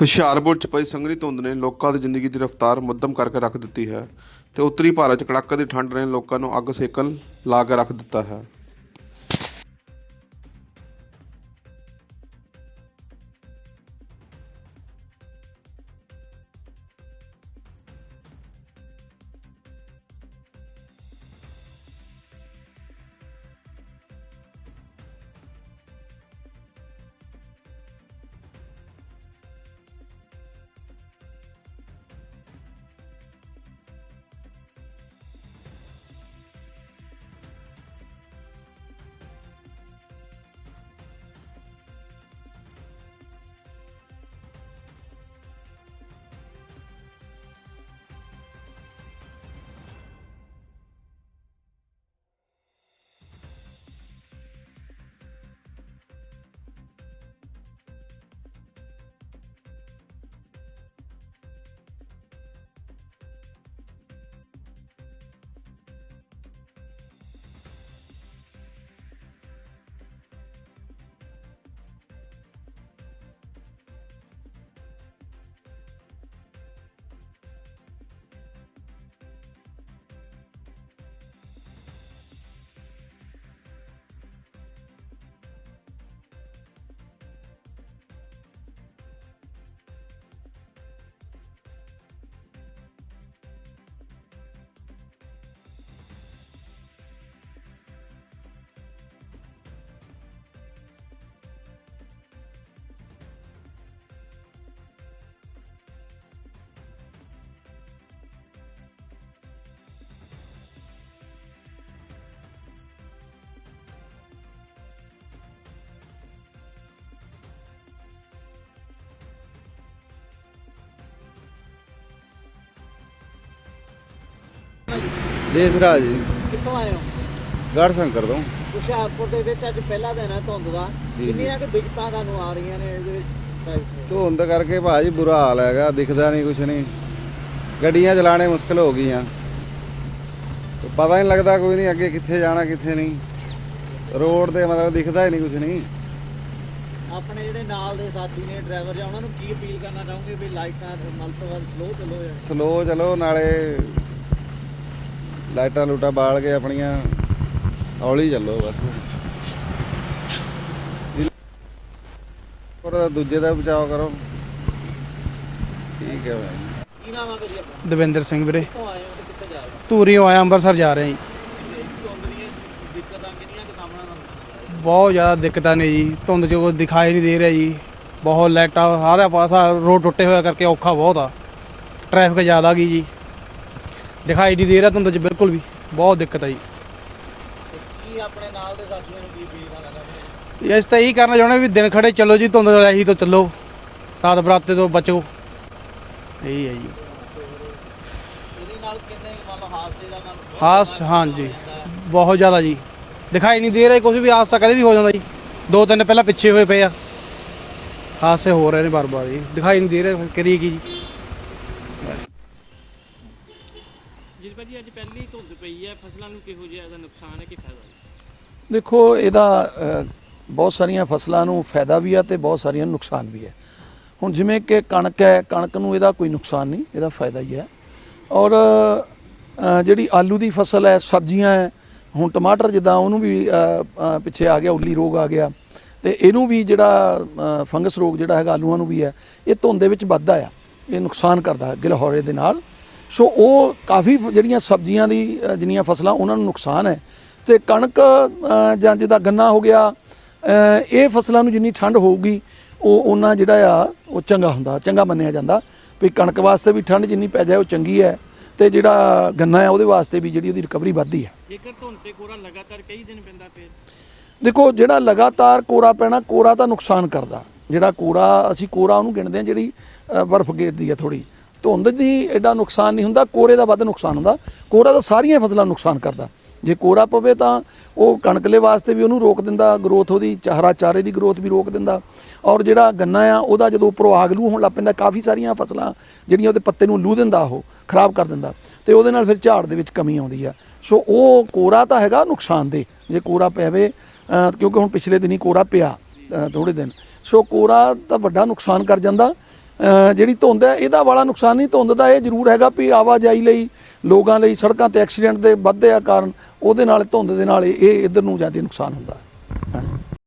ਹੁਸ਼ਿਆਰਪੁਰ ਚ ਪਈ ਸੰਘਣੀ ਧੁੰਦ ਨੇ ਲੋਕਾਂ ਦੀ ਜ਼ਿੰਦਗੀ ਦੀ ਰਫ਼ਤਾਰ ਮੱਧਮ ਕਰਕੇ ਰੱਖ ਦਿੱਤੀ ਹੈ ਤੇ ਉੱਤਰੀ ਭਾਰਤ ਚ ਕੜਾਕੇ ਦੀ ਠੰਡ ਨੇ ਲੋਕਾਂ ਨੂੰ ਅੱਗ ਸੇਕਣ ਲਾ ਕੇ ਰੱਖ ਦਿੱਤਾ ਹੈ। ਦੇਸਰਾਜ ਜੀ ਕਿੱਥੋਂ ਆਏ ਹੋ? ਗੜ ਸ਼ੰਕਰ ਤੋਂ। ਹੁਸ਼ਿਆਰਪੁਰ ਦੇ ਵਿੱਚ ਅੱਜ ਪਹਿਲਾ ਦਿਨ ਹੈ ਧੁੰਦ ਦਾ। ਜੀ, ਜੀ। ਕਿੰਨੀਆਂ ਕਿ ਦਿੱਕਤਾਂ ਤੁਹਾਨੂੰ ਆ ਰਹੀਆਂ ਨੇ ਇਹਦੇ ਵਿੱਚ? ਧੁੰਦ ਕਰਕੇ ਭਾਜੀ ਬੁਰਾ ਹਾਲ ਹੈਗਾ ਦਿਖਦਾ ਨਹੀਂ ਕੁਛ ਨਹੀਂ। ਗੱਡੀਆਂ ਚਲਾਣੇ ਮੁਸ਼ਕਲ ਹੋ ਗਈਆਂ। ਤੇ ਪਤਾ ਨਹੀਂ ਲੱਗਦਾ ਕੋਈ ਨਹੀਂ ਅੱਗੇ ਕਿੱਥੇ ਜਾਣਾ ਕਿੱਥੇ ਨਹੀਂ। ਰੋਡ ਤੇ ਮਤਲਬ ਦਿਖਦਾ ਹੀ ਨਹੀਂ ਕੁਛ ਨਹੀਂ। ਆਪਣੇ ਜਿਹੜੇ ਨਾਲ ਦੇ ਸਾਥੀ ਨੇ ਡਰਾਈਵਰ ਜਾਂ ਉਹਨਾਂ ਨੂੰ ਕੀ ਅਪੀਲ ਕਰਨਾ ਚਾਹੋਗੇ ਵੀ ਲਾਈਟਾਂ ਮਲ ਤੋਂ ਵੱਧ ਸਲੋ ਚੱਲੋ ਯਾਰ ਸਲੋ ਚਲੋ ਨਾਲੇ ਲਾਈਟਾਂ ਲੂਟਾਂ ਬਾਲ ਕੇ ਆਪਣੀਆਂ ਹੌਲੀ ਚੱਲੋ ਬਸ। ਔਰ ਦੂਜੇ ਦਾ ਬਚਾਅ ਕਰੋ। ਠੀਕ ਹੈ ਭਾਈ। ਕੀ ਨਾਮ ਆ ਭਾਜੀ ਆਪਣਾ? ਦਵਿੰਦਰ ਸਿੰਘ ਵੀਰੇ। ਕਿੱਥੋਂ ਆਏ ਹੋ ਤੇ ਕਿੱਥੇ ਜਾ ਰਹੇ ਹੋ? ਧੂਰੀਓ ਆਇਆ ਅੰਮ੍ਰਿਤਸਰ ਜਾ ਰਹੇ ਹਾਂ ਜੀ। ਧੁੰਦ ਦੀਆਂ ਦਿੱਕਤਾਂ ਕਿੰਨੀਆਂ ਕਿ ਸਾਹਮਣਾ ਤੁਹਾਨੂੰ ਬਹੁਤ ਜ਼ਿਆਦਾ ਦਿੱਕਤਾਂ ਨੇ ਜੀ। ਧੁੰਦ 'ਚ ਕੋਈ ਦਿਖਾਈ ਨਹੀਂ ਦੇ ਰਿਹਾ ਜੀ। ਬਹੁਤ ਲਾਈਟਾਂ ਸਾਰਾ ਪਾਸਾ ਰੋਡ ਟੁੱਟੇ ਹੋਇਆ ਕਰਕੇ ਔਖਾ ਬਹੁਤ ਆ। ਟ੍ਰੈਫਿਕ ਜ਼ਿਆਦਾ ਗਈ ਜੀ। ਦਿਖਾਈ ਨਹੀਂ ਦੇ ਰਿਹਾ ਧੁੰਦ 'ਚ ਬਿਲਕੁਲ ਵੀ। ਬਹੁਤ ਦਿੱਕਤ ਆ ਜੀ। ਕੀ ਆਪਣੇ ਨਾਲ ਦੇ ਸਾਥੀਆਂ ਨੂੰ ਕੀ ਅਪੀਲ ਕਰਨਾ ਚਾਹੋਗੇ ਇਸ ਤਾਂ ਇਹੀ ਕਰਨਾ ਚਾਹੁੰਦੇ ਵੀ ਦਿਨ ਖੜੇ ਚੱਲੋ ਜੀ ਧੁੰਦ ਵਾਲੀ ਤੋਂ ਚੱਲੋ। ਰਾਤ ਬਰਾਤੇ ਤੋਂ ਬਚੋ। ਇਹੀ ਹੈ ਜੀ। ਇਹਦੇ ਨਾਲ ਕਿੰਨੇ ਮੰਨ ਲਓ ਹਾਦਸੇ ਦਾ ਮਨ ਹਾਸ ਹਾਂਜੀ। ਬਹੁਤ ਜ਼ਿਆਦਾ ਜੀ। ਦਿਖਾਈ ਨਹੀਂ ਦੇ ਰਿਹਾ ਕੁਝ ਵੀ ਹਾਦਸਾ ਕਦੇ ਵੀ ਹੋ ਜਾਂਦਾ ਜੀ। ਦੋ ਤਿੰਨ ਪਹਿਲਾਂ ਪਿੱਛੇ ਹੋਏ ਪਏ ਆ। ਹਾਦਸੇ ਹੋ ਰਹੇ ਨੇ ਬਾਰ-ਬਾਰ ਜੀ। ਦਿਖਾਈ ਨਹੀਂ ਦੇ ਰਿਹਾ ਕਰੀਏ ਕੀ ਜੀ। ਜਿਸ ਭਾਜੀ ਅੱਜ ਪਹਿਲੀ ਧੁੰਦ ਪਈ ਹੈ, ਫਸਲਾਂ ਨੂੰ ਕਿਹੋ ਜਿਹਾ ਇਹਦਾ ਨੁਕਸਾਨ ਹੈ, ਕਿ ਫਾਇਦਾ? ਹੈ ਦੇਖੋ, ਇਹਦਾ ਬਹੁਤ ਸਾਰੀਆਂ ਫਸਲਾਂ ਨੂੰ ਫਾਇਦਾ ਵੀ ਆ ਤੇ ਬਹੁਤ ਸਾਰੀਆਂ ਨੁਕਸਾਨ ਵੀ ਹੈ। ਹੁਣ ਜਿਵੇਂ ਕਿ ਕਣਕ ਹੈ, ਕਣਕ ਨੂੰ ਇਹਦਾ ਕੋਈ ਨੁਕਸਾਨ ਨਹੀਂ, ਇਹਦਾ ਫਾਇਦਾ ਹੀ ਹੈ। ਔਰ ਜਿਹੜੀ ਆਲੂ ਦੀ ਫਸਲ ਹੈ, ਸਬਜ਼ੀਆਂ ਹੈ, ਹੁਣ ਟਮਾਟਰ ਜਿੱਦਾਂ ਉਹਨੂੰ ਵੀ ਪਿੱਛੇ ਆ ਗਿਆ, ਉੱਲੀ ਰੋਗ ਆ ਗਿਆ। ਤੇ ਇਹਨੂੰ ਵੀ ਜਿਹੜਾ ਫੰਗਸ ਰੋਗ ਜਿਹੜਾ ਹੈਗਾ ਆਲੂਆਂ ਨੂੰ ਵੀ ਹੈ, ਇਹ ਧੁੰਦ ਦੇ ਵਿੱਚ ਵੱਧਦਾ ਆ। ਇਹ ਨੁਕਸਾਨ ਕਰਦਾ ਗਿਲਹੌਰੇ ਦੇ ਨਾਲ। ਸੋ ਉਹ ਕਾਫੀ ਜਿਹੜੀਆਂ ਸਬਜ਼ੀਆਂ ਦੀ ਜਿੰਨੀਆਂ ਫਸਲਾਂ ਉਹਨਾਂ ਨੂੰ ਨੁਕਸਾਨ ਹੈ। ਤੇ ਕਣਕ ਜਾਂ ਜਿਹਦਾ ਗੰਨਾ ਹੋ ਗਿਆ ਇਹ ਫਸਲਾਂ ਨੂੰ ਜਿੰਨੀ ਠੰਡ ਹੋਊਗੀ ਉਹ ਉਹਨਾਂ ਜਿਹੜਾ ਆ ਉਹ ਚੰਗਾ ਹੁੰਦਾ ਚੰਗਾ ਮੰਨਿਆ ਜਾਂਦਾ। ਵੀ ਕਣਕ ਵਾਸਤੇ ਵੀ ਠੰਡ ਜਿੰਨੀ ਪੈ ਜਾਏ ਉਹ ਚੰਗੀ ਹੈ। ਤੇ ਜਿਹੜਾ ਗੰਨਾ ਹੈ ਉਹਦੇ ਵਾਸਤੇ ਵੀ ਜਿਹੜੀ ਉਹਦੀ ਰਿਕਵਰੀ ਵੱਧਦੀ ਹੈ। ਜੇਕਰ ਧੁੰਦ ਤੇ ਕੋਰਾ ਲਗਾਤਾਰ ਕਈ ਦਿਨ ਪੈਂਦਾ ਫਿਰ? ਦੇਖੋ ਜਿਹੜਾ ਲਗਾਤਾਰ ਕੋਰਾ ਪੈਣਾ ਕੋਰਾ ਤਾਂ ਨੁਕਸਾਨ ਕਰਦਾ। ਜਿਹੜਾ ਕੋਰਾ ਅਸੀਂ ਕੋਰਾ ਉਹਨੂੰ ਗਿਣਦੇ ਹਾਂ ਜਿਹੜੀ ਬਰਫ਼ ਗੇਰਦੀ ਹੈ ਥੋੜੀ ਧੁੰਦ ਦੀ ਐਡਾ ਨੁਕਸਾਨ ਨਹੀਂ ਹੁੰਦਾ, ਕੋਰੇ ਦਾ ਵੱਧ ਨੁਕਸਾਨ ਹੁੰਦਾ। ਕੋਰਾ ਤਾਂ ਸਾਰੀਆਂ ਫਸਲਾਂ ਨੁਕਸਾਨ ਕਰਦਾ। ਜੇ ਕੋਰਾ ਪਵੇ ਤਾਂ ਉਹ ਕਣਕਲੇ ਵਾਸਤੇ ਵੀ ਉਹਨੂੰ ਰੋਕ ਦਿੰਦਾ ਗਰੋਥ ਉਹਦੀ ਚਾਹਰਾ ਚਾਰੇ ਦੀ ਗਰੋਥ ਵੀ ਰੋਕ ਦਿੰਦਾ। ਔਰ ਜਿਹੜਾ ਗੰਨਾ ਆ, ਉਹਦਾ ਜਦੋਂ ਉੱਪਰੋਂ ਆਗ ਲੂ ਹੋਣ ਲੱਗ ਪੈਂਦਾ, ਕਾਫੀ ਸਾਰੀਆਂ ਫਸਲਾਂ ਜਿਹੜੀਆਂ ਉਹਦੇ ਪੱਤੇ ਨੂੰ ਲੂ ਦਿੰਦਾ ਉਹ, ਖਰਾਬ ਕਰ ਦਿੰਦਾ। ਤੇ ਉਹਦੇ ਨਾਲ ਫਿਰ ਝਾੜ ਦੇ ਵਿੱਚ ਕਮੀ ਆਉਂਦੀ ਆ। ਸੋ ਉਹ ਕੋਰਾ ਤਾਂ ਹੈਗਾ ਨੁਕਸਾਨ ਦੇ ਜੇ ਕੋਰਾ ਪੈਵੇ ਕਿਉਂਕਿ ਹੁਣ ਪਿਛਲੇ ਦਿਨੀ ਕੋਰਾ ਪਿਆ ਥੋੜੇ ਦਿਨ। ਸੋ ਕੋਰਾ ਤਾਂ ਵੱਡਾ ਨੁਕਸਾਨ ਕਰ ਜਾਂਦਾ। ਜਿਹੜੀ ਧੁੰਦ ਹੈ, ਇਹਦਾ ਵਾਲਾ ਨੁਕਸਾਨ ਨਹੀਂ ਧੁੰਦ ਦਾ, ਇਹ ਜ਼ਰੂਰ ਹੈਗਾ ਵੀ ਆਵਾਜਾਈ ਲਈ, ਲੋਕਾਂ ਲਈ ਸੜਕਾਂ ਤੇ ਐਕਸੀਡੈਂਟ ਦੇ ਵੱਧਦੇ ਆ ਕਾਰਨ, ਉਹਦੇ ਨਾਲ, ਧੁੰਦ ਦੇ ਨਾਲ ਇਹ ਇੱਧਰ ਨੂੰ ਜ਼ਿਆਦਾ ਨੁਕਸਾਨ ਹੁੰਦਾ।